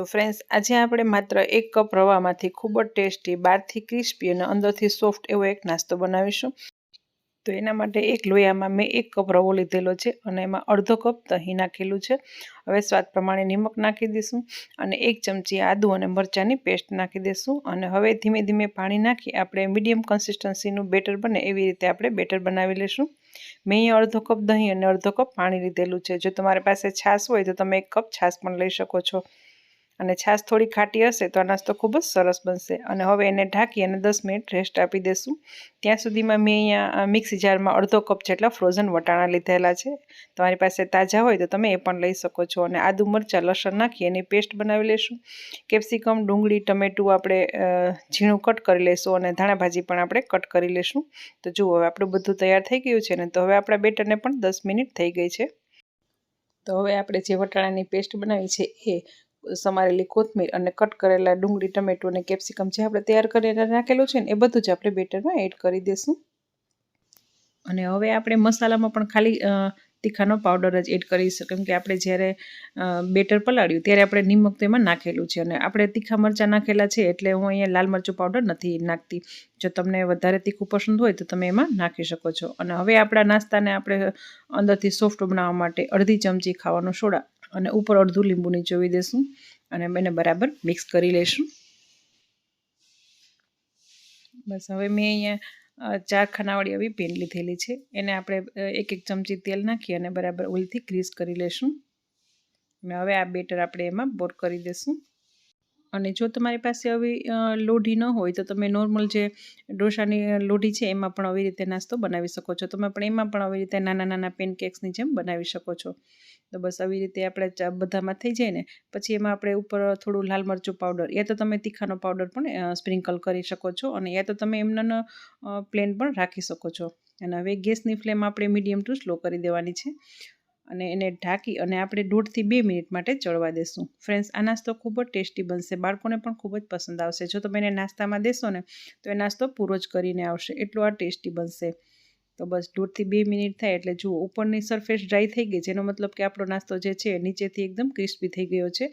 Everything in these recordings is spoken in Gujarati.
તો ફ્રેન્ડ્સ આજે આપણે માત્ર એક કપ રવામાંથી ખૂબ જ ટેસ્ટી બહારથી ક્રિસ્પી અને અંદરથી સોફ્ટ એવો એક નાસ્તો બનાવીશું. તો એના માટે એક લોયામાં મેં એક કપ રવો લીધેલો છે અને એમાં અડધો કપ દહીં નાખેલું છે. હવે સ્વાદ પ્રમાણે નિમક નાખી દઈશું અને એક ચમચી આદુ અને મરચાંની પેસ્ટ નાખી દઈશું અને હવે ધીમે ધીમે પાણી નાખી આપણે મીડિયમ કન્સિસ્ટન્સીનું બેટર બને એવી રીતે આપણે બેટર બનાવી લઈશું મેં અડધો કપ દહીં અને અડધો કપ પાણી લીધેલું છે. જો તમારી પાસે છાશ હોય તો તમે એક કપ છાશ પણ લઈ શકો છો. અને છાશ થોડી ખાટી હશે તો આ નાસ્તો ખૂબ જ સરસ બનશે. અને હવે એને ઢાંકી અને દસ મિનિટ રેસ્ટ આપી દઈશું ત્યાં સુધીમાં મેં અહીંયા મિક્સી જારમાં અડધો કપ જેટલા ફ્રોઝન વટાણા લીધેલા છે. તમારી પાસે તાજા હોય તો તમે એ પણ લઈ શકો છો. અને આદુ મરચાં, લસણ નાખી એની પેસ્ટ બનાવી લઈશું કેપ્સિકમ, ડુંગળી, ટમેટું આપણે ઝીણું કટ કરી લઈશું અને ધાણા ભાજી પણ આપણે કટ કરી લઈશું તો જુઓ, હવે આપણું બધું તૈયાર થઈ ગયું છે ને તો હવે આપણા બેટરને પણ દસ મિનિટ થઈ ગઈ છે. તો હવે આપણે જે વટાણાની પેસ્ટ બનાવી છે એ સમારેલી કોથમીર અને કટ કરેલા ડુંગળી, ટમેટું અને કેપ્સિકમ જે આપણે તૈયાર કરીને નાખેલું છે ને, એ બધું જ આપણે બેટરમાં એડ કરી દઈશું અને હવે આપણે મસાલામાં પણ ખાલી તીખાનો પાવડર જ એડ કરીશું. કેમ કે આપણે જ્યારે બેટર પલાળ્યું ત્યારે આપણે નિમક તો એમાં નાખેલું છે. અને આપણે તીખા મરચાં નાખેલા છે એટલે હું અહીંયા લાલ મરચું પાવડર નથી નાખતી. જો તમને વધારે તીખું પસંદ હોય તો તમે એમાં નાખી શકો છો. અને હવે આપણા નાસ્તાને આપણે અંદરથી સોફ્ટ બનાવવા માટે અડધી ચમચી ખાવાનો સોડા અને ઉપર અડધું લીંબુ નીચોવી દઈશું અને એને બરાબર મિક્સ કરી લઈશું બસ હવે મેં અહીંયા ચાર ખાનાવાળી આવી પેન લીધેલી છે. એને આપણે એક એક ચમચી તેલ નાખી અને બરાબર ઓઇલથી ગ્રીસ કરી લઈશું અને હવે આ બેટર આપણે એમાં બોર કરી દઈશું અને જો તમારી પાસે આવી લોઢી ન હોય તો તમે નોર્મલ જે ઢોસાની લોઢી છે એમાં પણ આવી રીતે નાસ્તો બનાવી શકો છો. તમે પણ એમાં પણ આવી રીતે નાના નાના પેનકેક્સની જેમ બનાવી શકો છો. તો બસ આવી રીતે આપણે બધામાં થઈ જાય ને, પછી એમાં આપણે ઉપર થોડું લાલ મરચું પાવડર યા તો તમે તીખાનો પાવડર પણ સ્પ્રિંકલ કરી શકો છો અને યા તો તમે એમના પ્લેન પણ રાખી શકો છો. અને હવે ગેસની ફ્લેમ આપણે મીડિયમ ટુ સ્લો કરી દેવાની છે. અને એને ઢાંકી અને આપણે દોઢથી બે મિનિટ માટે ચડવા દેશું. ફ્રેન્ડ્સ આ નાસ્તો ખૂબ જ ટેસ્ટી બનશે. બાળકોને પણ ખૂબ જ પસંદ આવશે. જો તમે એને નાસ્તામાં દેશો ને, તો એ નાસ્તો પૂરો જ કરીને આવશે. એટલો આ ટેસ્ટી બનશે. તો બસ દોઢથી બે મિનિટ થાય એટલે જુઓ, ઉપરની સરફેસ ડ્રાય થઈ ગઈ જેનો મતલબ કે આપણો નાસ્તો જે છે નીચેથી એકદમ ક્રિસ્પી થઈ ગયો છે.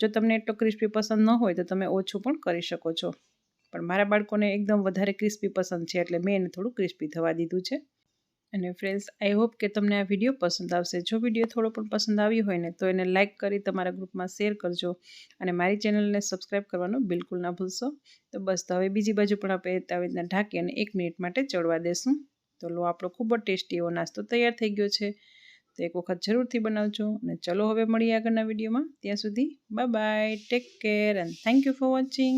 જો તમને એટલો ક્રિસ્પી પસંદ ન હોય, તો તમે ઓછું પણ કરી શકો છો. પણ મારા બાળકોને એકદમ વધારે ક્રિસ્પી પસંદ છે એટલે મેં એને થોડું ક્રિસ્પી થવા દીધું છે. અને ફ્રેન્ડ્સ આઈ હોપ કે તમને આ વીડિયો પસંદ આવશે. જો વીડિયો થોડો પણ પસંદ આવ્યો હોય ને, તો એને લાઇક કરી તમારા ગ્રુપમાં શેર કરજો અને મારી ચેનલને સબસ્ક્રાઈબ કરવાનું બિલકુલ ના ભૂલશો. તો બસ, તો હવે બીજી બાજુ પણ આપણે આવી રીતના ઢાંકી અને એક મિનિટ માટે ચડવા દેશું. તો લો, આપણો ખૂબ જ ટેસ્ટી એવો નાસ્તો તૈયાર થઈ ગયો છે. તો એક વખત જરૂરથી બનાવજો અને ચલો, હવે મળીએ આગળના વિડીયોમાં ત્યાં સુધી bye bye take care and thank you for watching